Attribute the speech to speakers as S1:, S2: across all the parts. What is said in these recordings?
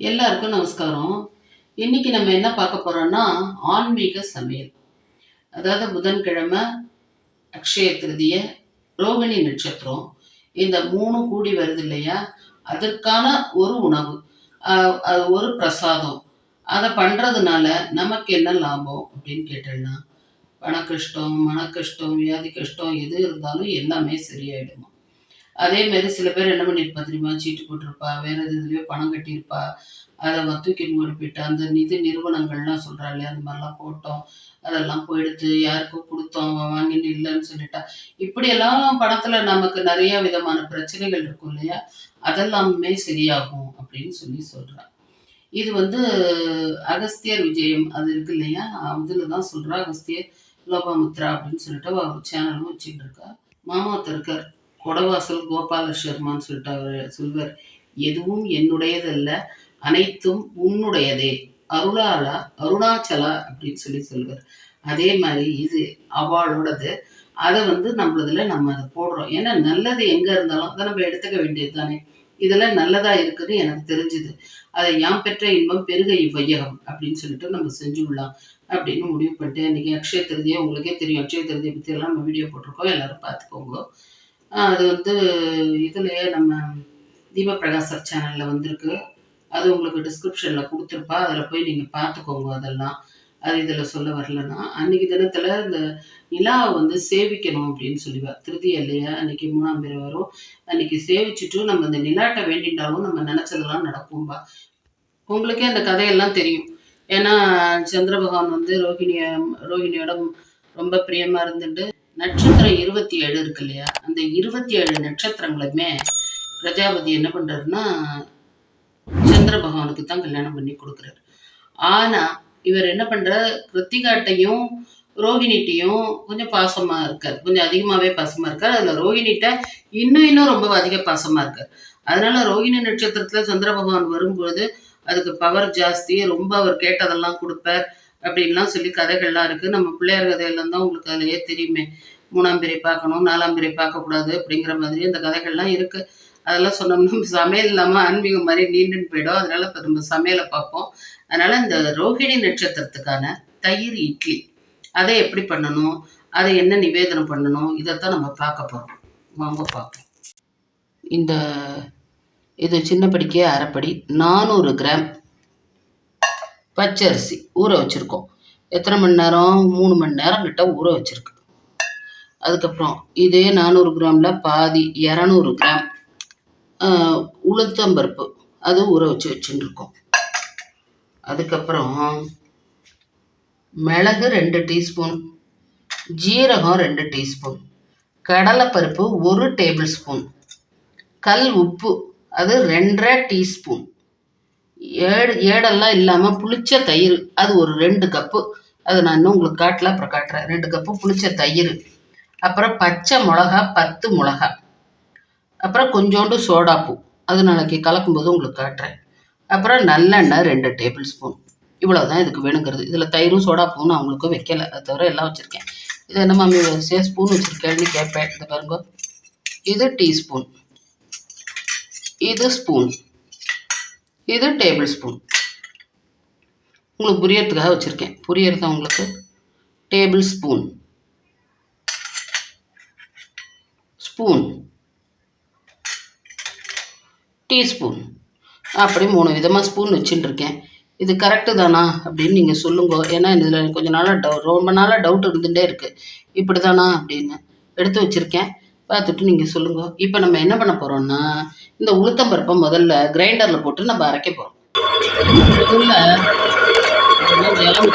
S1: எல்லாருக்கும் நமஸ்காரம். இன்னைக்கு நம்ம என்ன பார்க்க போறோம்னா ஆன்மீக சமையல். அதாவது புதன்கிழமை அக்ஷய திருதிய ரோகிணி நட்சத்திரம். இந்த மூணு கூடி வருது இல்லையா? அதற்கான ஒரு உணவு அது ஒரு பிரசாதம். அதை பண்றதுனால நமக்கு என்ன லாபம் அப்படின்னு கேட்டோம்னா பண கஷ்டம் மன கஷ்டம் வியாதி கஷ்டம் எது இருந்தாலும் எல்லாமே சரியாயிடுமா? அதே மாதிரி சில பேர் என்ன பண்ணியிருப்பா தெரியுமா? சீட்டு போட்டிருப்பா வேற எது இதுலயோ பணம் கட்டியிருப்பா. அதை அவ தூக்கிட்டு ஓடி அந்த நிதி நிறுவனங்கள்லாம் சொல்கிறா இல்லையா அந்த மாதிரிலாம் போட்டோம். அதெல்லாம் போயிடுத்து யாருக்கும் கொடுத்தோம் அவன் வாங்கின்னு இல்லைன்னு சொல்லிட்டா. இப்படியெல்லாம் பணத்தில் நமக்கு நிறைய விதமான பிரச்சனைகள் இருக்கும் இல்லையா? அதெல்லாமே சரியாகும் அப்படின்னு சொல்லி சொல்கிறான் இது வந்து அகஸ்தியர் விஜயம் அது இருக்கு இல்லையா? அதில் தான் சொல்கிறா அகஸ்தியர் லோபாமுத்ரா அப்படின்னு சொல்லிட்டு சேனலும் வச்சுட்டு இருக்கா. மாமா ஒருத்தர் இருக்கார். கொடவாசல் கோபால சர்மான்னு சொல்லிட்டு அவர் சொல்வர் எதுவும் என்னுடையதல்ல அனைத்தும் உன்னுடையதே. அருளாலா அருணாச்சலா? அப்படின்னு சொல்லி சொல்வர். அதே மாதிரி இது அவளோடது. அதை வந்து நம்மளதுல நம்ம அதை போடுறோம். ஏன்னா நல்லது எங்க இருந்தாலும் அதை நம்ம எடுத்துக்க வேண்டியது தானே இதெல்லாம் நல்லதா இருக்குன்னு எனக்கு தெரிஞ்சுது. அதை யாம் பெற்ற இன்பம் பெருக இவ்வையகம் அப்படின்னு சொல்லிட்டு நம்ம செஞ்சு விடலாம் அப்படின்னு முடிவு பண்ணிட்டு இன்னைக்கு அக்ஷய திருதியை உங்களுக்கே தெரியும். அக்ஷய திருதியை பற்றி எல்லாம் நம்ம வீடியோ போட்டிருக்கோம். எல்லாரும் பார்த்துக்கோங்க. அது வந்து இதுலேயே நம்ம தீபப்பிரகாசர் சேனலில் வந்திருக்கு. அது உங்களுக்கு டிஸ்கிரிப்ஷனில் கொடுத்துருப்பா. அதில் போய் நீங்கள் பார்த்துக்கோங்க அதெல்லாம். அது இதில் சொல்ல வரலன்னா அன்றைக்கி தினத்தில் இந்த நிலாவை வந்து சேவிக்கணும் அப்படின்னு சொல்லுவா திருதி இல்லையா? அன்னைக்கு மூணாம் பேர் வரும். அன்றைக்கி சேவிச்சுட்டு நம்ம இந்த நிலாட்டை வேண்டிட்டாலும் நம்ம நினச்சதெல்லாம் நடக்கும்பா. உங்களுக்கே அந்த கதையெல்லாம் தெரியும். ஏன்னா சந்திர பகவான் வந்து ரோஹிணிய ரோஹிணியோட ரொம்ப பிரியமாக இருந்துட்டு நட்சத்திரம் இருபத்தி ஏழு இருக்கு இல்லையா? அந்த இருபத்தி ஏழு நட்சத்திரங்களுமே பிரஜாபதி என்ன பண்ணுறாருன்னா சந்திர பகவானுக்கு தான் கல்யாணம் பண்ணி கொடுக்குறாரு. ஆனா இவர் என்ன பண்ற கிருத்திகாட்டையும் ரோகிணிட்டையும் கொஞ்சம் பாசமா இருக்கார். கொஞ்சம் அதிகமாவே பாசமா இருக்கார். அதில் ரோகிணிட்ட இன்னும் இன்னும் ரொம்ப அதிக பாசமா இருக்கார். அதனால ரோகிணி நட்சத்திரத்துல சந்திர பகவான் வரும்பொழுது அதுக்கு பவர் ஜாஸ்தி ரொம்ப அவர் கேட்டதெல்லாம் கொடுப்பார். அப்படின்லாம் சொல்லி கதைகள்லாம் இருக்குது நம்ம பிள்ளையார் கதையெல்லாம் தான் உங்களுக்கு அதிலேயே தெரியுமே. மூணாம் பிறை பார்க்கணும் நாலாம் பிறை பார்க்கக்கூடாது அப்படிங்கிற மாதிரி அந்த கதைகள்லாம் இருக்குது அதெல்லாம் சொன்னோம்னா சமையல் இல்லாமல் ஆன்மீகம் மாதிரி நீண்டுன்னு போயிடும். அதனால் இப்போ நம்ம சமையலை பார்ப்போம். அதனால் இந்த ரோஹிணி நட்சத்திரத்துக்கான தயிர் இட்லி அதை எப்படி பண்ணணும் அதை என்ன நிவேதனம் பண்ணணும் இதைத்தான் நம்ம பார்க்க போகிறோம் வாங்க பார்ப்போம். இந்த இது சின்ன படிக்கே அரைப்படி நானூறு கிராம் பச்சரிசி ஊற வச்சுருக்கோம். எத்தனை மணி நேரம்? மூணு மணி நேரம் கிட்ட ஊற வச்சுருக்கு. அதுக்கப்புறம் இதே நானூறு கிராமில் பாதி இரநூறு கிராம் உளுத்தம்பருப்பு அது ஊற வச்சு வச்சுட்டு அதுக்கப்புறம் மிளகு ரெண்டு டீஸ்பூன் ஜீரகம் ரெண்டு டீஸ்பூன் கடலைப்பருப்பு ஒரு டேபிள் ஸ்பூன் கல் உப்பு அது ரெண்டரை டீஸ்பூன் ஏடு ஏடெல்லாம் இல்லாமல் புளிச்ச தயிர். அது ஒரு ரெண்டு கப்பு. அது நான் இன்னும் உங்களுக்கு காட்டல அப்புறம் காட்டுறேன். ரெண்டு கப்பு புளிச்ச தயிர். அப்புறம் பச்சை மிளகா பத்து மிளகா. அப்புறம் கொஞ்சோண்டு சோடாப்பூ அது நாளைக்கு கலக்கும்போது உங்களுக்கு காட்டுறேன். அப்புறம் நல்லெண்ணெய் ரெண்டு டேபிள் ஸ்பூன். இவ்வளோ தான் இதுக்கு வேணுங்கிறது. இதில் தயிரும் சோடாப்பூவும் நான் உங்களுக்கு வைக்கலை. அது தவிர எல்லாம் வச்சுருக்கேன். இது என்ன மாமி சே ஸ்பூன் வச்சுருக்கேன்னு கேட்பேன். இந்த பாருங்க. இது டீஸ்பூன். இது ஸ்பூன். இது டேபிள் ஸ்பூன். உங்களுக்கு புரியறதுக்காக வச்சுருக்கேன். புரியறதா உங்களுக்கு? Tablespoon. ஸ்பூன். டீஸ்பூன். அப்படி மூணு விதமாக ஸ்பூன் வச்சுட்டுருக்கேன். இது கரெக்டு தானா? அப்படின்னு நீங்கள் சொல்லுங்க. ஏன்னா இதில் கொஞ்சம் நாளாக டவு ரொம்ப நாளாக டவுட் இருந்துகிட்டே இருக்குது இப்படி தானா அப்படின்னு எடுத்து வச்சுருக்கேன். பார்த்துட்டு நீங்கள் சொல்லுங்கள் இப்போ நம்ம என்ன பண்ண போகிறோம்னா இந்த உளுத்தம்பருப்பை முதல்ல கிரைண்டரில் போட்டு நம்ம அரைக்க போகிறோம் முதல்ல ஜலம்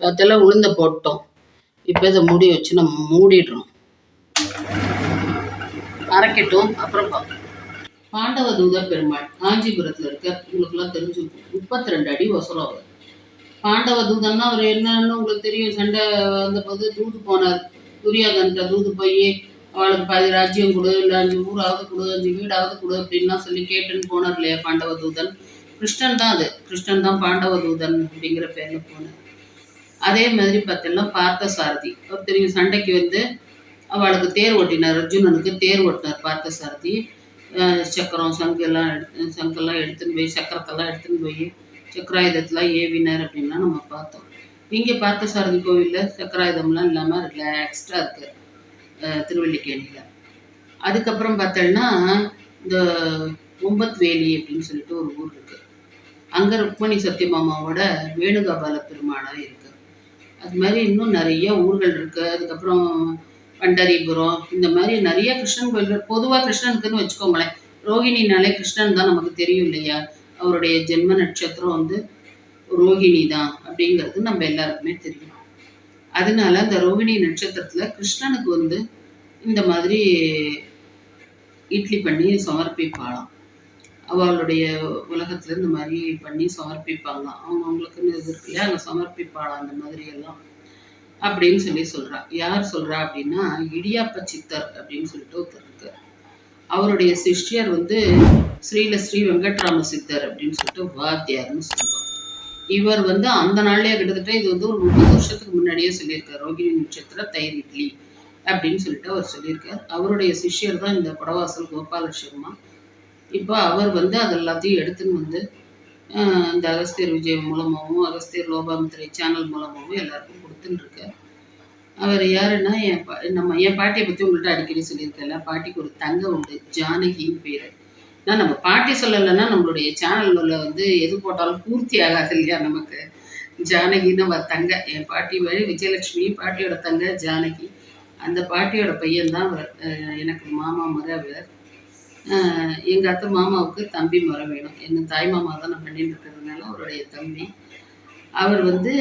S1: அதெல்லாம் உளுந்த போட்டோம். இப்போ இதை மூடி வச்சு நம்ம மூடிடுறோம். அரைக்கட்டும் அப்புறம் பார்ப்போம் பாண்டவ தூத பெருமாள் காஞ்சிபுரத்தில் இருக்க உங்களுக்குலாம் தெரிஞ்சு முப்பத்தி ரெண்டு அடி வசூலம் அவர். பாண்டவ தூதன்னா அவர் என்னன்னு உங்களுக்கு தெரியும் சண்டை வந்தபோது தூது போனார். துரியோதன்கிட்ட தூது போய் அவளுக்கு பாதி ராஜ்யம் கொடு இல்லை அஞ்சு ஊராவது கொடு அஞ்சு வீடாவது கொடு அப்படின்லாம் சொல்லி கேட்டுன்னு போனார் இல்லையா பாண்டவ தூதன். கிருஷ்ணன் தான் அது. கிருஷ்ணன் தான் பாண்டவ தூதன் அப்படிங்கிற பேரில் போனார். அதே மாதிரி பார்த்தீங்கன்னா பார்த்த சாரதி அவர் தெரியும் சண்டைக்கு வந்து அவளுக்கு தேர் ஓட்டினார். அர்ஜுனனுக்கு தேர் ஓட்டினார். பார்த்த சாரதி சக்கரம் சங்கெல்லாம் எடுத்து சங்கெல்லாம் எடுத்துன்னு போய் சக்கரத்தெல்லாம் எடுத்துன்னு போய் சக்கராயுதத்தெல்லாம் ஏவினார் அப்படின்லாம் நம்ம பார்த்தோம். இங்கே பார்த்த சாரதி கோவிலில் சக்கராயுதம்லாம் இல்லாமல் ரிலாக்ஸ்டாக இருக்குது அஹ் திருவல்லிக்கேணியில். அதுக்கப்புறம் பார்த்தோம்னா இந்த ஒம்பத்வேலி அப்படின்னு சொல்லிட்டு ஒரு ஊர் இருக்குது அங்கே ருக்மணி சத்தியமாமாவோட வேணுகோபால பெருமாளாக இருக்குது அது மாதிரி இன்னும் நிறைய ஊர்கள் இருக்குது அதுக்கப்புறம் பண்டரிபுரம் இந்த மாதிரி நிறைய கிருஷ்ணன் கோயில்கள் பொதுவாக கிருஷ்ணனுக்குன்னு வச்சுக்கோங்களேன். ரோகிணினாலே கிருஷ்ணன் தான் நமக்கு தெரியும் இல்லையா? அவருடைய ஜென்ம நட்சத்திரம் வந்து ரோகிணி தான் அப்படிங்கிறது நம்ம எல்லாருக்குமே தெரியும். அதனால அந்த ரோகிணி நட்சத்திரத்தில் கிருஷ்ணனுக்கு வந்து இந்த மாதிரி இட்லி பண்ணி சமர்ப்பிப்பாளாம். அவளுடைய உலகத்தில் இந்த மாதிரி பண்ணி சமர்ப்பிப்பாங்க அவங்க அவங்களுக்குன்னு இது இருக்கு இல்லையா? அங்கே சமர்ப்பிப்பாளாம் அந்த மாதிரி எல்லாம். அப்படின்னு சொல்லி சொல்றா. யார் சொல்றா அப்படின்னா இடியாப்ப சித்தர் அப்படின்னு சொல்லிட்டு ஒருத்தர் இருக்கார். அவருடைய சிஷ்யர் வந்து ஸ்ரீல ஸ்ரீ வெங்கட்ராம சித்தர் அப்படின்னு சொல்லிட்டு வாத்தியார்னு சொல்லுவார் இவர் வந்து அந்த நாள்லயே கிட்டத்தட்ட இது வந்து ஒரு முப்பது வருஷத்துக்கு முன்னாடியே சொல்லியிருக்கார். ரோகிணி நட்சத்திர தயிர் இட்லி அப்படின்னு சொல்லிட்டு அவர் சொல்லியிருக்கார். அவருடைய சிஷ்யர் தான் இந்த படவாசல் கோபால சர்மா. இப்போ அவர் வந்து அது எல்லாத்தையும் எடுத்துன்னு வந்து இந்த அகஸ்தியர் விஜய் மூலமாகவும் அகஸ்தியர் லோபாமுத்திரை சேனல் மூலமாகவும் எல்லாருக்கும் கொடுத்துன்னு அவர் யாருன்னா என் பா நம்ம என் பாட்டியை பற்றி உங்கள்கிட்ட அடிக்கடி சொல்லியிருக்கேன்ல பாட்டிக்கு ஒரு தங்க உண்டு ஜானகின்னு பேர். நான் நம்ம பாட்டி சொல்லலைன்னா நம்மளுடைய சேனலில் வந்து எது போட்டாலும் பூர்த்தி ஆகாது இல்லையா நமக்கு? ஜானகின்னு அவர் தங்க என் பாட்டி வழி விஜயலட்சுமி பாட்டியோட தங்க ஜானகி அந்த பாட்டியோட பையன்தான் அவர் எனக்கு மாமா முறை அவர். எங்கள் அத்தை மாமாவுக்கு தம்பி முறை வேணும். எங்கள் தாய் மாமா தான் நான் பண்ணிட்டு இருக்கிறதுனால அவருடைய தம்பி. அவர் வந்து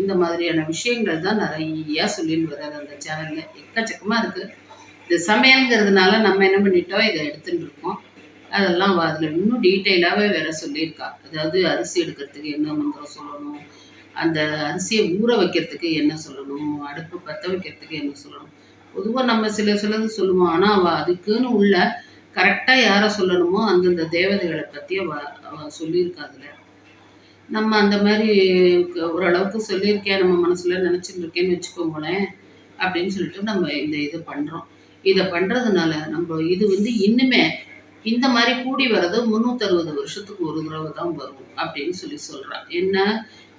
S1: இந்த மாதிரியான விஷயங்கள் தான் நிறைய சொல்லின்னு வர்றாரு அந்த சேனலில். எக்கச்சக்கமாக இருக்குது இது சமையல்ங்கிறதுனால நம்ம என்ன பண்ணிட்டோம்? இதை எடுத்துகிட்டு இருக்கோம். அதெல்லாம் அதில் இன்னும் டீட்டெயிலாகவே வேற சொல்லியிருக்கா. அதாவது அரிசி எடுக்கிறதுக்கு என்ன மந்திரம் சொல்லணும்? அந்த அரிசியை ஊற வைக்கிறதுக்கு என்ன சொல்லணும்? அடுப்பு பற்ற வைக்கிறதுக்கு என்ன சொல்லணும்? பொதுவாக நம்ம சில சிலது சொல்லுவோம். ஆனால் அவள் அதுக்குன்னு உள்ள கரெக்டாக யாரை சொல்லணுமோ அந்தந்த தேவதைகளை பற்றி சொல்லியிருக்காதுல. நம்ம அந்த மாதிரி ஓரளவுக்கு சொல்லியிருக்கேன் நம்ம மனசில் நினச்சிட்டு இருக்கேன்னு வச்சுக்கோங்களேன் அப்படின்னு சொல்லிட்டு நம்ம இந்த இது பண்ணுறோம் இதை பண்ணுறதுனால நம்ம இது வந்து இன்னுமே இந்த மாதிரி கூடி வர்றது முந்நூற்றறுபது வருஷத்துக்கு ஒரு தடவை தான் வரும் அப்படின்னு சொல்லி சொல்கிறான் என்ன?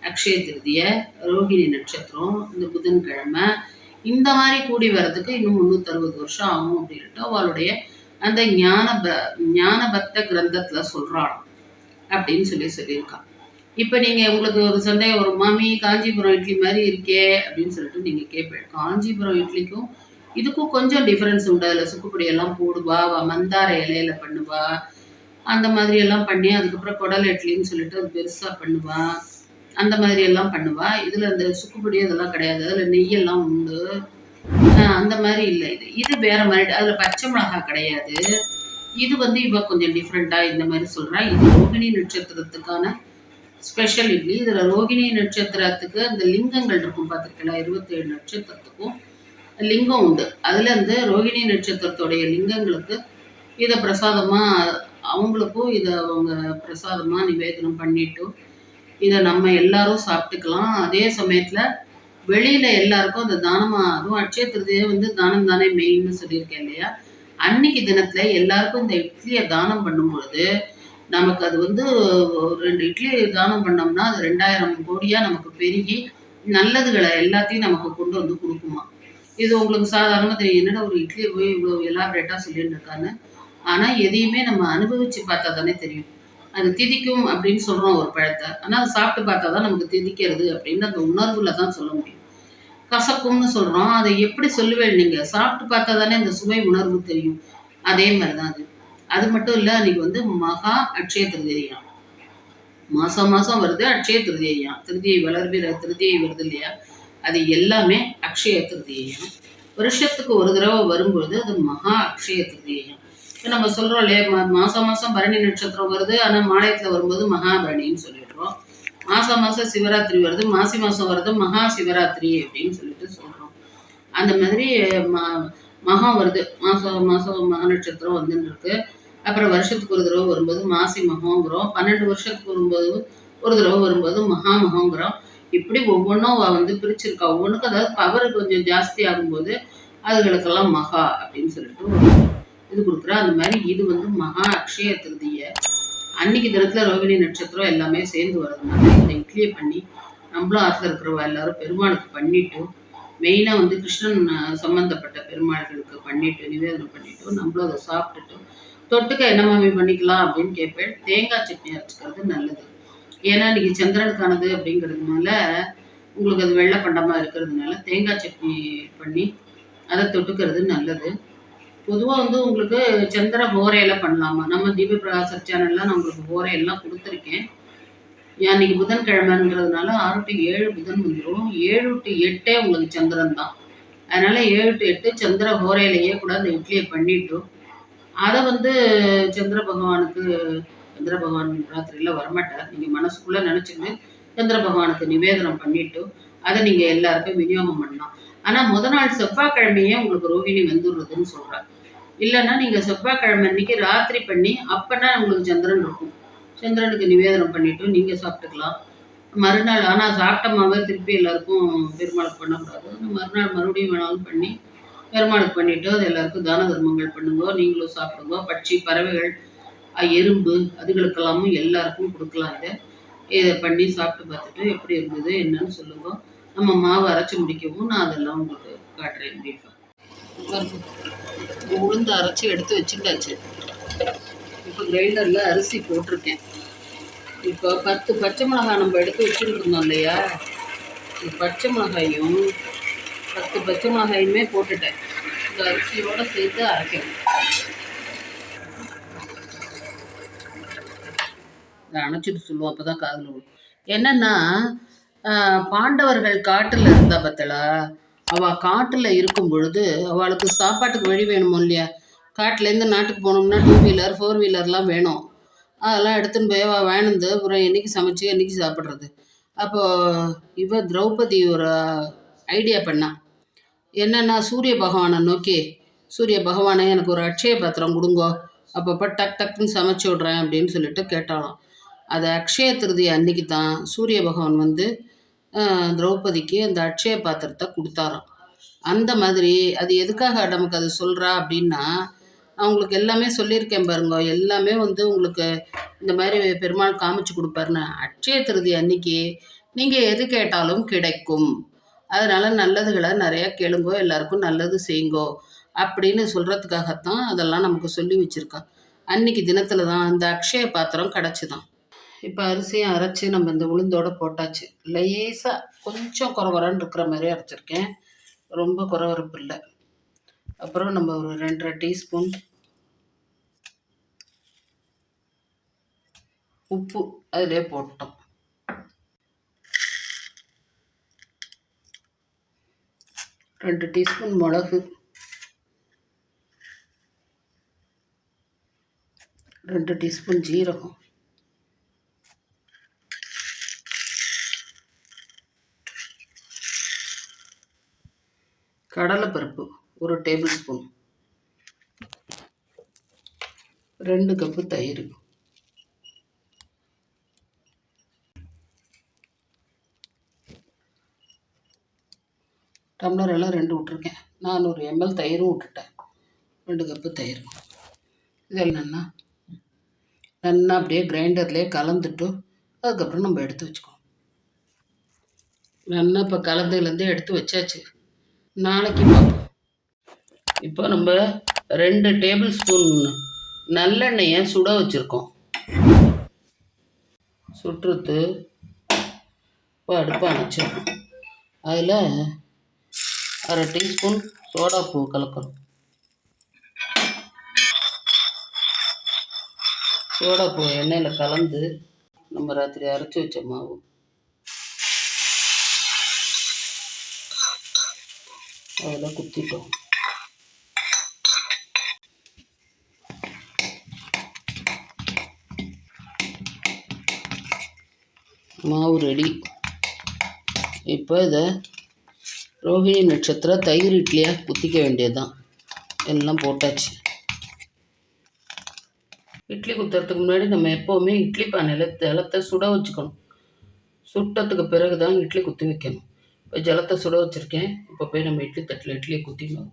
S1: அக்ஷய திருதியை ரோகிணி நட்சத்திரம் இந்த புதன்கிழமை. இந்த மாதிரி கூடி வர்றதுக்கு இன்னும் முந்நூற்றறுபது வருஷம் ஆகும் அப்படின்ட்டு அவளுடைய அந்த ஞான ப ஞான பக்த கிரந்தத்துல அப்படின்னு சொல்லி சொல்லியிருக்கான் இப்போ நீங்கள் உங்களுக்கு ஒரு சந்தேகம் ஒரு மாமி காஞ்சிபுரம் இட்லி மாதிரி இருக்கே அப்படின்னு சொல்லிட்டு நீங்கள் கேட்பேன் காஞ்சிபுரம் இட்லிக்கும் இதுக்கும் கொஞ்சம் டிஃப்ரென்ஸ் உண்டு. அதில் சுக்குப்பொடியெல்லாம் போடுவா அவ மந்தார இலையில பண்ணுவா அந்த மாதிரி எல்லாம் பண்ணி அதுக்கப்புறம் குடல் இட்லின்னு சொல்லிட்டு அது பெருசாக பண்ணுவா அந்த மாதிரி எல்லாம் பண்ணுவா இதில் இந்த சுக்குப்பொடி அதெல்லாம் கிடையாது. அதில் நெய்யெல்லாம் உண்டு. அந்த மாதிரி இல்லை இது. இது வேற மாதிரி அதுல பச்சை மிளகாய் கிடையாது. இது வந்து இவ கொஞ்சம் டிஃப்ரெண்டா இந்த மாதிரி சொல்றா. இது ரோகிணி நட்சத்திரத்துக்கான ஸ்பெஷல் இட்லி. இதுல ரோகிணி நட்சத்திரத்துக்கு அந்த லிங்கங்கள் இருக்கும் பார்த்திருக்கீங்களா? இருபத்தேழு நட்சத்திரத்துக்கும் லிங்கம் உண்டு. அதுல இருந்து ரோகிணி நட்சத்திரத்துடைய லிங்கங்களுக்கு இதை பிரசாதமா அவங்களுக்கும் இதை அவங்க பிரசாதமாக நிவேதனம் பண்ணிட்டு இதை நம்ம எல்லாரும் சாப்பிட்டுக்கலாம். அதே சமயத்தில் வெளியில எல்லாருக்கும் அந்த தானமா அதுவும் அட்சய திருதியை வந்து தானம் தானே மெயின்னு சொல்லியிருக்கேன் இல்லையா? அன்னைக்கு தினத்துல எல்லாருக்கும் இந்த இட்லியை தானம் பண்ணும் பொழுது நமக்கு அது வந்து ஒரு ரெண்டு இட்லி தானம் பண்ணோம்னா அது ரெண்டாயிரம் கோடியா நமக்கு பெருகி நல்லதுகளை எல்லாத்தையும் நமக்கு கொண்டு வந்து கொடுக்குமா? இது உங்களுக்கு சாதாரணமாக தெரியும். என்னடா ஒரு இட்லியை போய் இவ்வளோ எலாபரேட்டாக சொல்லிட்டு இருக்கான்னு ஆனால் எதையுமே நம்ம அனுபவிச்சு பார்த்தா தானே தெரியும். அது திதிக்கும் அப்படின்னு சொல்கிறோம் ஒரு பழத்தை. ஆனால் அது சாப்பிட்டு பார்த்தா தான் நமக்கு திதிக்கிறது அப்படின்னு அந்த உணர்வில் தான் சொல்ல முடியும். கசக்கும்னு சொல்கிறோம் அதை எப்படி சொல்லுவேன் நீங்கள் சாப்பிட்டு பார்த்தா தானே அந்த சுவை உணர்வு தெரியும். அதே மாதிரி தான் அது. அது மட்டும் இல்லை அன்றைக்கி வந்து மகா அட்சய திருதியாம் மாதம் மாதம் வருது அட்சய திருதியாம் திருதியை வளர்பிற திருதியை வருது இல்லையா? அது எல்லாமே அக்ஷய திருதியாம் வருஷத்துக்கு ஒரு தடவை வரும்பொழுது அது மகா அக்ஷய திருதியாம் நம்ம சொல்கிறோம் இல்லையா மா- மாசம் மாசம் பரணி நட்சத்திரம் வருது. ஆனால் மாலயத்தில் வரும்போது மகாபரணின்னு சொல்லிடுறோம். மாசம் மாசம் சிவராத்திரி வருது மாசி மாசம் வருது மகா சிவராத்திரி அப்படின்னு சொல்லிட்டு சொல்கிறோம் அந்த மாதிரி ம மகம் வருது. மாசம் மாசம் மகா நட்சத்திரம் வந்துன்னு இருக்கு அப்புறம் வருஷத்துக்கு ஒரு தடவை வரும்போது மாசி மகங்கிறோம். பன்னெண்டு வருஷத்துக்கு வரும்போது ஒரு தடவை வரும்போது மகா மகங்கிறோம். இப்படி ஒவ்வொன்றும் வந்து பிரிச்சிருக்கா. ஒவ்வொன்றுக்கும் அதாவது பவர் கொஞ்சம் ஜாஸ்தி ஆகும்போது அதுகளுக்கெல்லாம் மகா அப்படின்னு சொல்லிட்டு இது கொடுக்குறா அந்த மாதிரி இது வந்து மகா அக்ஷய திருதியை. அன்னைக்கு தினத்துல ரோகிணி நட்சத்திரம் எல்லாமே சேர்ந்து வர்றதுனால இந்த இட்லியை பண்ணி நம்மளும் ஆற்றுல இருக்கிறவ எல்லாரும் பெருமாளுக்கு பண்ணிட்டு மெயினாக வந்து கிருஷ்ணன் சம்மந்தப்பட்ட சம்பந்தப்பட்ட பெருமாள்களுக்கு பண்ணிட்டு நிவேதனம் பண்ணிட்டு நம்மளும் அதை சாப்பிட்டுட்டு தொட்டுக்க என்ன மாமி பண்ணிக்கலாம் அப்படின்னு கேட்பேன். தேங்காய் சட்னி அரைச்சிக்கிறது நல்லது. ஏன்னா இன்னைக்கு சந்திரனுக்கானது அப்படிங்கிறதுனால உங்களுக்கு அது வெள்ளை பண்டமாக இருக்கிறதுனால தேங்காய் சட்னி பண்ணி அதை தொட்டுக்கிறது நல்லது. பொதுவாக வந்து உங்களுக்கு சந்திர ஹோரையில் பண்ணலாமா? நம்ம தீப பிரகாசர் சேனல்ல நான் உங்களுக்கு ஹோரையெல்லாம் கொடுத்துருக்கேன். அன்னைக்கு புதன்கிழமைங்கிறதுனால ஆறு டு ஏழு புதன் வந்துடும் ஏழு டு எட்டே உங்களுக்கு சந்திரன் தான். அதனால் ஏழு டு எட்டு சந்திர ஹோரையிலேயே கூட அந்த இட்லியை பண்ணிட்டோம். அதை வந்து சந்திர பகவானுக்கு சந்திர பகவான் ராத்திரியில் வரமாட்டார். நீங்கள் மனசுக்குள்ளே நினச்சிட்டு சந்திர பகவானுக்கு நிவேதனம் பண்ணிட்டு அதை நீங்கள் எல்லாருக்கும் விநியோகம் பண்ணலாம். ஆனால் முத நாள் செவ்வாய்க்கிழமையே உங்களுக்கு ரோஹிணி வந்துடுறதுன்னு சொல்கிறாங்க இல்லைன்னா நீங்கள் செவ்வாய்க்கிழமை அன்றைக்கி ராத்திரி பண்ணி அப்போனா உங்களுக்கு சந்திரன் இருக்கும். சந்திரனுக்கு நிவேதனம் பண்ணிவிட்டு நீங்கள் சாப்பிட்டுக்கலாம். மறுநாள் ஆனால் சாப்பிட்ட மாவே திருப்பி எல்லாருக்கும் பெருமாளுக்கு பண்ணக்கூடாது. மறுநாள் மறுபடியும் வேணாலும் பண்ணி பெருமாளுக்கு பண்ணிவிட்டு அது எல்லாருக்கும் தான தர்மங்கள் பண்ணுங்க நீங்களும் சாப்பிடுங்க. பட்சி பறவைகள் எறும்பு அதுகளுக்கெல்லாமும் எல்லாருக்கும் கொடுக்கலாம் இதை. இதை பண்ணி சாப்பிட்டு பார்த்துட்டு எப்படி இருந்தது என்னன்னு சொல்லுங்க. நம்ம மாவு அரைச்சி முடிக்கவும் நான் அதெல்லாம் உங்களுக்கு காட்டுறேன் பிரீஃபாக உளுந்து அரைச்சி எடுத்து வச்சுட்டாச்சு. இப்போ கிரைண்டரில் அரிசி போட்டிருக்கேன். இப்போ பத்து பச்சை மிளகாய் நம்ம எடுத்து வச்சுட்டு இருந்தோம் இல்லையா பச்சை மிளகாயும் பத்து பச்சை மிளகாயுமே போட்டுட்டேன். இந்த அரிசியோட சேர்த்து அரைக்கணும். அணைச்சிட்டு சொல்லுவோம் அப்போ தான் காதில் என்னன்னா ஆஹ், பாண்டவர்கள் காட்டில் இருந்தா பார்த்தலா அவள் காட்டில் இருக்கும் பொழுது அவளுக்கு சாப்பாட்டுக்கு வழி வேணுமோ இல்லையா? காட்டிலேருந்து நாட்டுக்கு போனோம்னா டூ வீலர் ஃபோர் வீலர்லாம் வேணும். அதெல்லாம் எடுத்துன்னு போய் அவள் வேணுந்து அப்புறம் என்னைக்கு சமைச்சு என்றைக்கு சாப்பிட்றது? அப்போது இவ திரௌபதி ஒரு ஐடியா பண்ணா. என்னென்னா சூரிய பகவானை நோக்கி சூரிய பகவானே எனக்கு ஒரு அக்ஷய பாத்திரம் கொடுங்கோ. அப்பப்போ டக் டக்குன்னு சமைச்சு விட்றேன் அப்படின்னு சொல்லிட்டு கேட்டாலாம் அது அக்ஷய திருதி அன்னைக்கு தான் சூரிய பகவான் வந்து திரௌபதிக்கு அந்த அட்சய பாத்திரத்தை கொடுத்தாராம். அந்த மாதிரி அது எதுக்காக நமக்கு அது சொல்கிறா அப்படின்னா நான் உங்களுக்கு எல்லாமே சொல்லியிருக்கேன் பாருங்க. எல்லாமே வந்து உங்களுக்கு இந்த மாதிரி பெருமாள் காமிச்சு கொடுப்பாருன்னு. அட்சய திருதி அன்னைக்கு நீங்கள் எது கேட்டாலும் கிடைக்கும். அதனால் நல்லதுகளை நிறையா கேளுங்கோ எல்லாருக்கும் நல்லது செய்யுங்கோ அப்படின்னு சொல்கிறதுக்காகத்தான் அதெல்லாம் நமக்கு சொல்லி வச்சுருக்கா. அன்னைக்கு தினத்தில் தான் அந்த அக்ஷய பாத்திரம் கிடச்சிதான். இப்போ அரிசியும் அரைச்சி நம்ம இந்த உளுந்தோட போட்டாச்சு. லேசாக கொஞ்சம் குறவரன்னு இருக்கிற மாதிரி அரைச்சிருக்கேன். ரொம்ப குறவரப்பு இல்லை. அப்புறம் நம்ம ஒரு ரெண்டரை டீஸ்பூன் உப்பு அதிலே போட்டோம். ரெண்டு டீஸ்பூன் மிளகு. ரெண்டு டீஸ்பூன் ஜீரகம். கடலைப்பருப்பு ஒரு டேபிள் ஸ்பூன் ரெண்டு கப்பு தயிர். டம்ளர் எல்லாம் ரெண்டு விட்ருக்கேன் நானூறு எம்எல் தயிரும் விட்டுட்டேன். ரெண்டு கப்பு தயிர். இது என்னென்னா நல்லா அப்படியே கிரைண்டர்லேயே கலந்துட்டு அதுக்கப்புறம் நம்ம எடுத்து வச்சுக்குவோம். நல்லா இப்போ கலந்துலேருந்து எடுத்து வச்சாச்சு. நாளைக்கு இப்போ நம்ம ரெண்டு டேபிள் ஸ்பூன் நல்லெண்ணெயை சுட வச்சுருக்கோம். சுட்டுறது இப்போ அடுப்பாக வச்சிருக்கோம் அதில் அரை டீஸ்பூன் சோடா பூ கலக்கிறோம் சோடா பூ எண்ணெயில் கலந்து நம்ம ராத்திரி அரைச்சி வச்ச மாவு. அதில் குத்திட்டோம். மாவு ரெடி. இப்போ இதை ரோஹிணி நட்சத்திர தயிர் இட்லியாக குத்திக்க வேண்டியதுதான். எல்லாம் போட்டாச்சு. இட்லி குத்துறதுக்கு முன்னாடி நம்ம எப்போவுமே இட்லி பானையில் தளத்தை சுட வச்சுக்கணும். சுட்டத்துக்கு பிறகு தான் இட்லி குத்தி வைக்கணும். ஜலத்தை சுட வச்சுருக்கேன். இப்போ போய் நம்ம இட்லி தட்டில் இட்லியை குத்திடணும்.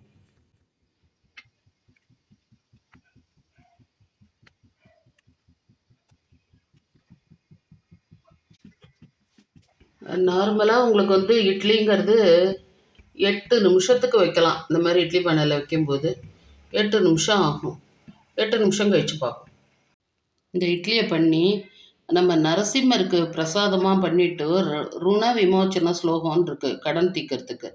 S1: நார்மலாக உங்களுக்கு வந்து இட்லிங்கிறது எட்டு நிமிஷத்துக்கு வைக்கலாம். இந்த மாதிரி இட்லி பானையில் வைக்கும்போது எட்டு நிமிஷம் ஆகும். எட்டு நிமிஷம் கழித்து பார்ப்போம். இந்த இட்லியை பண்ணி நம்ம நரசிம்மருக்கு பிரசாதமாக பண்ணிட்டு ருண விமோச்சன ஸ்லோகம்னு இருக்கு கடன் தீக்கிறதுக்கு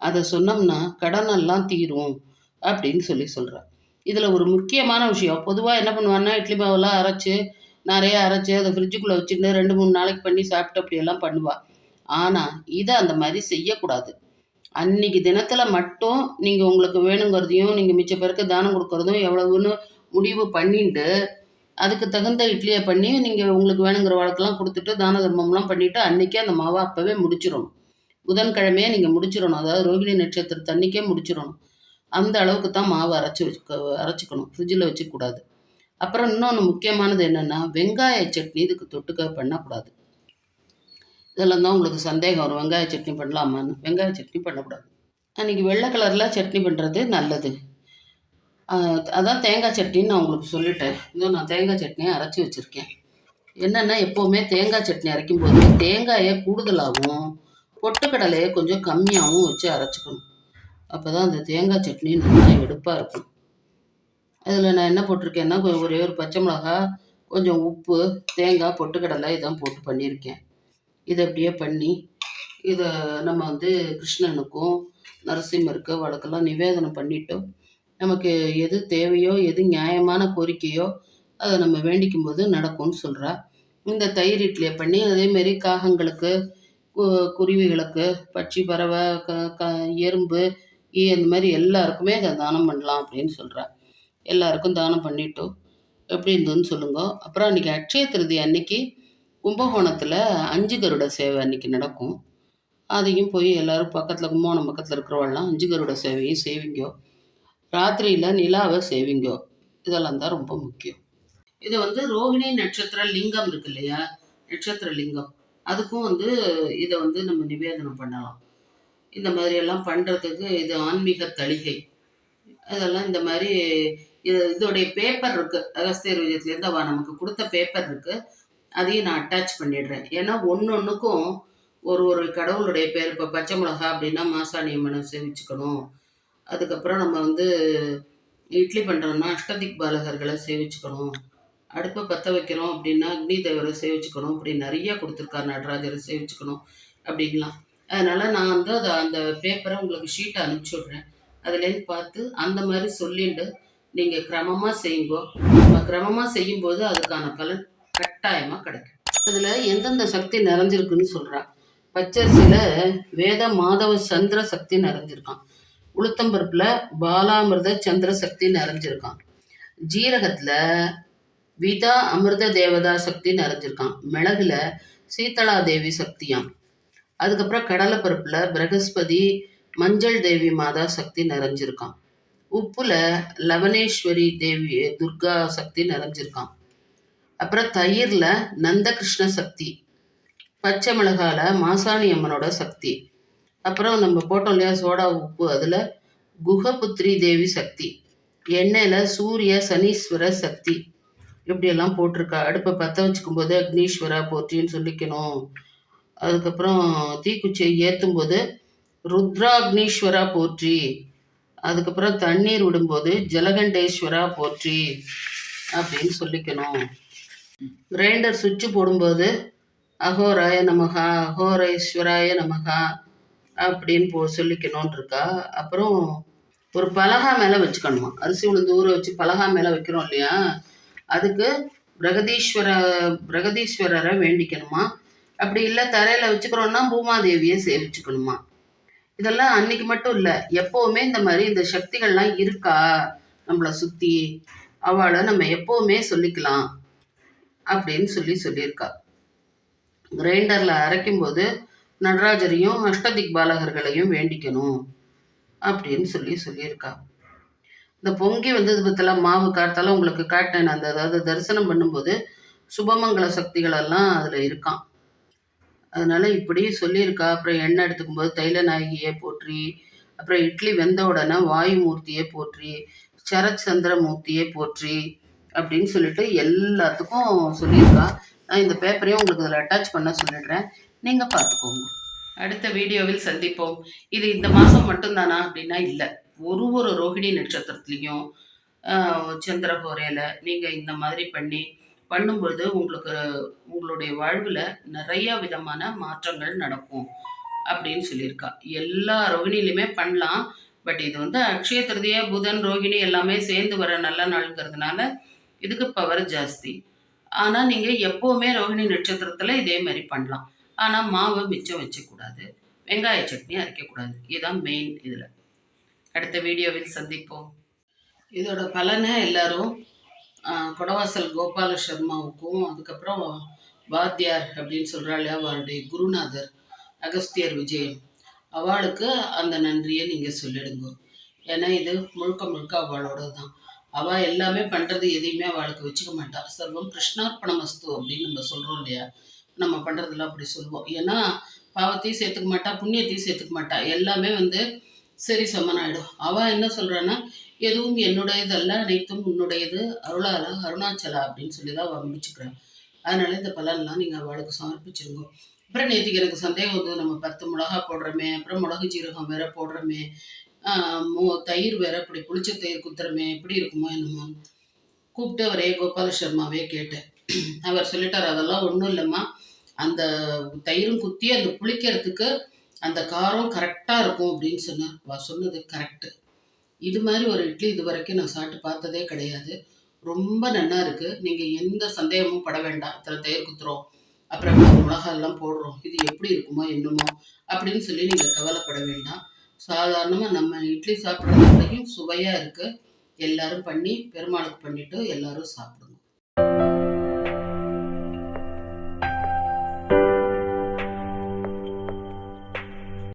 S1: அதை சொன்னோம்னா கடன் எல்லாம் தீரும் அப்படின்னு சொல்லி சொல்கிறார் இதில் ஒரு முக்கியமான விஷயம். பொதுவாக என்ன பண்ணுவான்னா இட்லி மாவெல்லாம் அரைச்சி நிறைய அரைச்சி அதை ஃப்ரிட்ஜுக்குள்ளே வச்சுட்டு ரெண்டு மூணு நாளைக்கு பண்ணி சாப்பிட்டு அப்படியெல்லாம் பண்ணுவாள் ஆனால் இதை அந்த மாதிரி செய்யக்கூடாது. அன்னைக்கு தினத்தில் மட்டும் நீங்கள் உங்களுக்கு வேணுங்கிறதையும் நீங்கள் மிச்ச பேருக்கு தானம் கொடுக்கறதும் எவ்வளவுன்னு முடிவு பண்ணிட்டு அதுக்கு தகுந்த இட்லியை பண்ணி நீங்கள் உங்களுக்கு வேணுங்கிற வழக்கெல்லாம் கொடுத்துட்டு தான தர்மம்லாம் பண்ணிவிட்டு அன்றைக்கே அந்த மாவை அப்போவே முடிச்சிடணும். புதன்கிழமையே நீங்கள் முடிச்சிடணும். அதாவது ரோகிணி நட்சத்திரத்து அன்றைக்கே முடிச்சிடணும். அந்த அளவுக்கு தான் மாவு அரைச்சி வச்சுக்க அரைச்சிக்கணும். ஃப்ரிட்ஜில் வச்சுக்கூடாது அப்புறம் இன்னொன்று முக்கியமானது என்னென்னா வெங்காய சட்னி இதுக்கு தொட்டுக்க பண்ணக்கூடாது. இதெல்லாம் தான் உங்களுக்கு சந்தேகம் வரும். வெங்காய சட்னி பண்ணலாமான்னு. வெங்காய சட்னி பண்ணக்கூடாது. அன்றைக்கி வெள்ளை கலரில் சட்னி பண்ணுறது நல்லது. அதான் தேங்காய் சட்னின்னு நான் உங்களுக்கு சொல்லிட்டேன். இதோ நான் தேங்காய் சட்னியை அரைச்சி வச்சுருக்கேன். என்னென்னா எப்போவுமே தேங்காய் சட்னி அரைக்கும் போது தேங்காயை கூடுதலாகவும் பொட்டுக்கடலையை கொஞ்சம் கம்மியாகவும் வச்சு அரைச்சிக்கணும். அப்போ தான் அந்த தேங்காய் சட்னி நல்லா எடுப்பாக இருக்கும். அதில் நான் என்ன போட்டிருக்கேன்னா ஒரே ஒரு பச்சை மிளகா கொஞ்சம் உப்பு தேங்காய் பொட்டுக்கடலை இதான் போட்டு பண்ணியிருக்கேன். இதை அப்படியே பண்ணி இதை நம்ம வந்து கிருஷ்ணனுக்கும் நரசிம்மருக்கு வழக்கெல்லாம் நிவேதனம் பண்ணிட்டு நமக்கு எது தேவையோ எது நியாயமான கோரிக்கையோ அதை நம்ம வேண்டிக்கும் போது நடக்கும்னு சொல்கிறா இந்த தயிர் இட்லியை பண்ணி அதேமாரி காகங்களுக்கு கு- குருவிகளுக்கு பட்சி பறவை க க எறும்பு ஈ அந்த மாதிரி எல்லாருக்குமே அதை தானம் பண்ணலாம் அப்படின்னு சொல்கிறா எல்லாருக்கும் தானம் பண்ணிட்டோம். எப்படி இருந்ததுன்னு சொல்லுங்க. அப்புறம் அன்றைக்கி அட்சய திருதி அன்னைக்கு கும்பகோணத்தில் அஞ்சு கருட சேவை அன்றைக்கி நடக்கும். அதையும் போய் எல்லோரும் பக்கத்தில் கும்பகோணம் பக்கத்தில் இருக்கிறவள்லாம் அஞ்சு கருட சேவையும் செய்வீங்கோ. ராத்திரியில் நிலாவை சேவிங்க. இதெல்லாம் தான் ரொம்ப முக்கியம். இது வந்து ரோகிணி நட்சத்திர லிங்கம் இருக்கு இல்லையா? நட்சத்திர லிங்கம். அதுக்கும் வந்து இதை வந்து நம்ம நிவேதனம் பண்ணலாம். இந்த மாதிரியெல்லாம் பண்ணுறதுக்கு இது ஆன்மீக தளிகை. அதெல்லாம் இந்த மாதிரி இது இதோடைய பேப்பர் இருக்குது அகஸ்தியர் விஜயத்துலேருந்து அவள் நமக்கு கொடுத்த பேப்பர் இருக்குது அதையும் நான் அட்டாச் பண்ணிடுறேன். ஏன்னா ஒன்று ஒன்றுக்கும் ஒரு ஒரு கடவுளுடைய பேர் இப்போ பச்சை மிளகா அப்படின்னா மாசாணி அம்மனை சேவிச்சுக்கணும். அதுக்கப்புறம் நம்ம வந்து இட்லி பண்ணுறோம்னா அஷ்டதிக் பாலகர்களை சேவிச்சுக்கணும். அடுப்பை பற்ற வைக்கிறோம் அப்படின்னா அக்னி தேவரை சேவிச்சுக்கணும். அப்படி நிறைய கொடுத்துருக்காரு நடராஜரை சேவிச்சுக்கணும் அப்படின்லாம். அதனால் நான் வந்து அதை அந்த பேப்பரை உங்களுக்கு ஷீட்டை அனுப்பிச்சி விட்றேன். அதுலேருந்து பார்த்து அந்த மாதிரி சொல்லிட்டு நீங்கள் கிரமமாக செய்யுங்கோ. நம்ம கிரமமாக செய்யும்போது அதுக்கான பலன் கட்டாயமாக கிடைக்கும். அதில் எந்தெந்த சக்தி நிறைஞ்சிருக்குன்னு சொல்கிறா பச்சரிசியில் வேத மாதவ சந்திர சக்தி நிறைஞ்சிருக்கான். உளுத்தம்பருப்பில் பாலாமிர்த சந்திர சக்தி நிறைஞ்சிருக்கான் ஜீரகத்தில் விதா அமிர்த தேவதா சக்தி நிறைஞ்சிருக்கான் மிளகுல சீதளா தேவி சக்தியாம். அதுக்கப்புறம் கடலைப்பருப்பில் பிரகஸ்பதி மஞ்சள் தேவி மாதா சக்தி நிறைஞ்சிருக்கான் உப்புல லவனேஸ்வரி தேவி துர்கா சக்தி நிறைஞ்சிருக்கான் அப்புறம் தயிரில் நந்தகிருஷ்ண சக்தி பச்சை மிளகால மாசாணி அம்மனோட சக்தி. அப்புறம் நம்ம போட்டோம் இல்லையா சோடா உப்பு. அதில் குகபுத்ரி தேவி சக்தி. எண்ணெயில் சூரிய சனீஸ்வர சக்தி. இப்படியெல்லாம் போட்டிருக்கா. அடுப்பை பற்ற வச்சுக்கும் போது அக்னீஸ்வரா போற்றின்னு சொல்லிக்கணும். அதுக்கப்புறம் தீக்குச்சியை ஏற்றும் போது ருத்ராக்னீஸ்வரா போற்றி. அதுக்கப்புறம் தண்ணீர் விடும்போது ஜலகண்டேஸ்வரா போற்றி அப்படின்னு சொல்லிக்கணும். கிரைண்டர் சுவிட்சு போடும்போது அகோராய நமகா அகோரேஸ்வராய நமகா அப்படின்னு போ சொல்லிக்கணும்னு இருக்கா அப்புறம் ஒரு பலகா மேலே வச்சுக்கணுமா. அரிசி உளுந்து ஊற வச்சு பலகா மேலே வைக்கிறோம் இல்லையா? அதுக்கு பிரகதீஸ்வர பிரகதீஸ்வரரை வேண்டிக்கணுமா? அப்படி இல்லை தரையில் வச்சுக்கிறோன்னா பூமாதேவியை சேவிச்சுக்கணுமா இதெல்லாம் அன்னைக்கு மட்டும் இல்லை எப்போவுமே இந்த மாதிரி இந்த சக்திகள்லாம் இருக்கா? நம்மளை சுற்றி அவளை நம்ம எப்போவுமே சொல்லிக்கலாம் அப்படின்னு சொல்லி சொல்லியிருக்கா. கிரைண்டரில் அரைக்கும்போது நடராஜரையும் அஷ்டதிக் பாலகர்களையும் வேண்டிக்கணும் அப்படின்னு சொல்லி சொல்லியிருக்கா. இந்த பொங்கி வந்தது பற்றிலாம் மாவு காத்தால உங்களுக்கு காட்டினேன் அந்த அதாவது தரிசனம் பண்ணும்போது சுபமங்கல சக்திகள் எல்லாம் அதில் இருக்கான் அதனால இப்படி சொல்லியிருக்கா. அப்புறம் எண்ணெய் எடுத்துக்கும் போது தைல நாயகியை போற்றி அப்புறம் இட்லி வெந்த உடனே வாயுமூர்த்தியை போற்றி சரச்சந்திர மூர்த்தியை போற்றி அப்படின்னு சொல்லிட்டு எல்லாத்துக்கும் சொல்லியிருக்கா. நான் இந்த பேப்பரையும் உங்களுக்கு இதில் அட்டாச் பண்ண சொல்லிடுறேன். நீங்கள் பார்த்துக்கோங்க அடுத்த வீடியோவில் சந்திப்போம். இது இந்த மாதம் மட்டும்தானா அப்படின்னா இல்லை. ஒரு ஒரு ரோஹிணி நட்சத்திரத்துலேயும் சந்திரகோரையில் நீங்கள் இந்த மாதிரி பண்ணி பண்ணும்பொழுது உங்களுக்கு உங்களுடைய வாழ்வில் நிறைய விதமான மாற்றங்கள் நடக்கும் அப்படின்னு சொல்லியிருக்கா. எல்லா ரோகிணிலையுமே பண்ணலாம். பட் இது வந்து அக்ஷய திருதிய புதன் ரோகிணி எல்லாமே சேர்ந்து வர நல்ல நாளுங்கிறதுனால இதுக்கு பவர் ஜாஸ்தி. ஆனால் நீங்கள் எப்போவுமே ரோஹிணி நட்சத்திரத்தில் இதே மாதிரி பண்ணலாம். ஆனால் மாவை மிச்சம் வச்சக்கூடாது. வெங்காய சட்னி அரைக்கக்கூடாது. இதுதான் மெயின் இதில். அடுத்த வீடியோவில் சந்திப்போம். இதோட பலனை எல்லாரும் ஆஹ், கொடவாசல் கோபால சர்மாவுக்கும் அதுக்கப்புறம் வாத்தியார் அப்படின்னு சொல்கிறா இல்லையா அவருடைய குருநாதர் அகஸ்தியர் விஜயம் அவளுக்கு அந்த நன்றியை நீங்கள் சொல்லிடுங்க. ஏன்னா இது முழுக்க முழுக்க அவளோட தான் அவள் எல்லாமே பண்ணுறது எதையுமே அவளுக்கு வச்சுக்க மாட்டாள் சர்வம் கிருஷ்ணார்ப்பணமஸ்து அப்படின்னு நம்ம சொல்கிறோம் இல்லையா? நம்ம பண்ணுறதுல அப்படி சொல்லுவோம். ஏன்னா பாவத்தையும் சேர்த்துக்க மாட்டா புண்ணியத்தையும் சேர்த்துக்க மாட்டா. எல்லாமே வந்து சரி சமனாயிடும் அவள் என்ன சொல்கிறான்னா எதுவும் என்னுடையதல்ல அனைத்தும் உன்னுடையது. அருளால அருணாச்சலா அப்படின்னு சொல்லி தான் அவள் முடிச்சுக்கிறான் அதனால இந்த பலன்லாம் நீங்கள் அவளுக்கு சமர்ப்பிச்சிருங்க. அப்புறம் நேற்றுக்கு எனக்கு சந்தேகம் வந்து நம்ம பத்து மிளகா போடுறோமே அப்புறம் மிளகு ஜீரகம் வேற போடுறோமே மோ- தயிர் வேற இப்படி புளிச்ச தயிர் குத்துறமே எப்படி இருக்குமோ என்னமோ. கூப்பிட்டு அவரே கோபால சர்மாவே கேட்டேன். அவர் சொல்லிட்டார் அதெல்லாம் ஒன்றும் இல்லைம்மா. அந்த தயிரும் குத்தி அந்த புளிக்கிறதுக்கு அந்த காரம் கரெக்டாக இருக்கும் அப்படின்னு சொன்னார். சொன்னது கரெக்டு. இது மாதிரி ஒரு இட்லி இது வரைக்கும் நான் சாப்பிட்டு பார்த்ததே கிடையாது. ரொம்ப நல்லா இருக்குது நீங்கள் எந்த சந்தேகமும் பட வேண்டாம். இத்தனை தயிர் குத்துறோம். அப்புறம் இவ்வளவு போடுறோம். இது எப்படி இருக்குமோ என்னமோ அப்படின்னு சொல்லி நீங்கள் கவலைப்பட வேண்டாம். சாதாரணமாக நம்ம இட்லி சாப்பிட்றதுலையும் சுவையாக இருக்குது எல்லாரும் பண்ணி பெருமாளுக்கு பண்ணிவிட்டு எல்லாரும் சாப்பிடுவோம்.